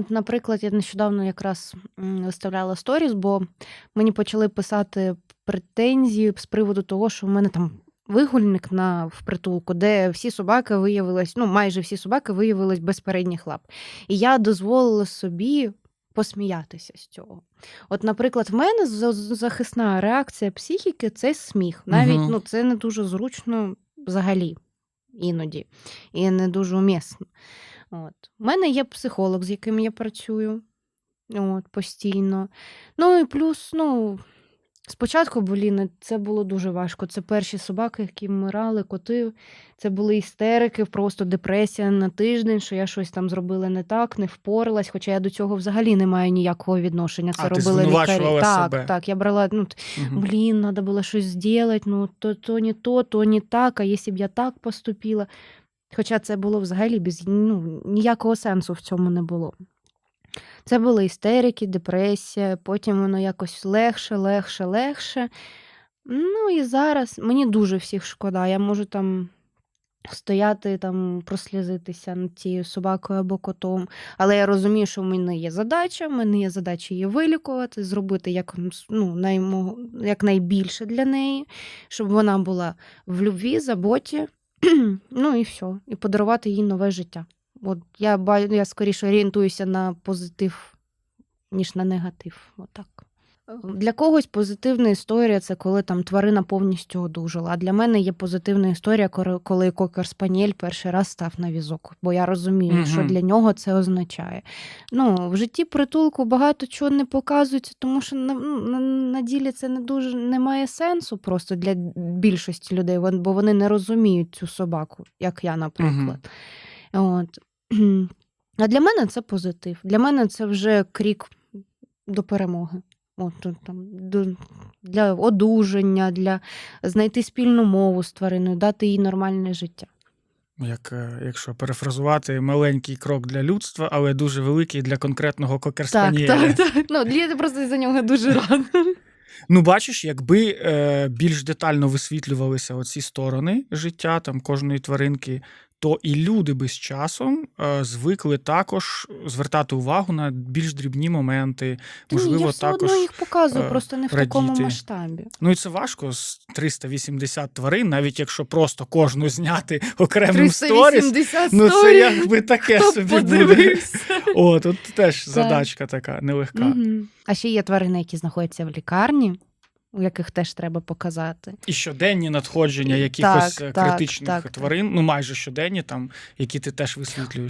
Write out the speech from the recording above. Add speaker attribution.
Speaker 1: от, наприклад, я нещодавно якраз виставляла сторіс, бо мені почали писати претензії з приводу того, що в мене там вигульник на в притулку, де всі собаки виявились, ну майже всі собаки виявились без передніх лап. І я дозволила собі посміятися з цього. От, наприклад, в мене захисна реакція психіки це сміх. Навіть
Speaker 2: Мгм.
Speaker 1: ну, це не дуже зручно взагалі іноді, і не дуже умісно. От. У мене є психолог, з яким я працюю от, постійно. Ну і плюс, ну, спочатку, блін, це було дуже важко. Це перші собаки, які вмирали, коти. Це були істерики, просто депресія на тиждень, що я щось там зробила не так, не впоралась, хоча я до цього взагалі не маю ніякого відношення. Це
Speaker 2: А, ти
Speaker 1: лікарі. Так,
Speaker 2: себе.
Speaker 1: так, я брала, ну,
Speaker 2: Мгм.
Speaker 1: блін, треба було щось зробити, ну то, то не то, то не так, а якщо б я так поступила. Хоча це було взагалі без ну, ніякого сенсу в цьому не було. Це були істерики, депресія, потім воно якось легше, легше, легше. Ну і зараз мені дуже всіх шкода. Я можу там стояти, там, прослізитися над цією собакою або котом. Але я розумію, що в мене є задача, в мене є задача її вилікувати, зробити як, ну, наймо, якнайбільше для неї, щоб вона була в любві, заботі. ну і все. І подарувати їй нове життя. От я, я скоріше орієнтуюся на позитив, ніж на негатив. Отак. Для когось позитивна історія це коли там тварина повністю одужала. А для мене є позитивна історія, коли- кокер спаніель перший раз став на візок. Бо я розумію, що для нього це означає. Ну, в житті притулку багато чого не показується, тому що на, ну, на, на ділі це не дуже не має сенсу просто для більшості людей, бо вони не розуміють цю собаку, як я, наприклад. От. А для мене це позитив. Для мене це вже крік до перемоги. От, там, для одужання, для знайти спільну мову з твариною, дати їй нормальне життя.
Speaker 2: Як, е, якщо перефразувати, маленький крок для людства, але дуже великий для конкретного
Speaker 1: Так,
Speaker 2: кокерспаніеля.
Speaker 1: так, так. Ну, я просто за нього дуже рада.
Speaker 2: Ну, бачиш, якби е, більш детально висвітлювалися оці сторони життя там кожної тваринки, то і люди би з часом е, звикли також звертати увагу на більш дрібні моменти.
Speaker 1: Та ні,
Speaker 2: Можливо,
Speaker 1: я все
Speaker 2: також.
Speaker 1: одно їх показую,
Speaker 2: е,
Speaker 1: просто не в такому масштабі.
Speaker 2: Ну і це важко з 380 тварин, навіть якщо просто кожну зняти окремим сторіс.
Speaker 1: 380
Speaker 2: Ну, це
Speaker 1: сторіс.
Speaker 2: якби таке
Speaker 1: Хто
Speaker 2: собі буде.
Speaker 1: подивився?
Speaker 2: О, тут теж задачка така нелегка.
Speaker 1: Мгм. А ще є тварини, які знаходяться в лікарні, у яких теж треба показати.
Speaker 2: І щоденні надходження якихось
Speaker 1: Так,
Speaker 2: е,
Speaker 1: так,
Speaker 2: критичних
Speaker 1: так, так.
Speaker 2: тварин, ну майже щоденні, там, які ти теж висвітлюєш.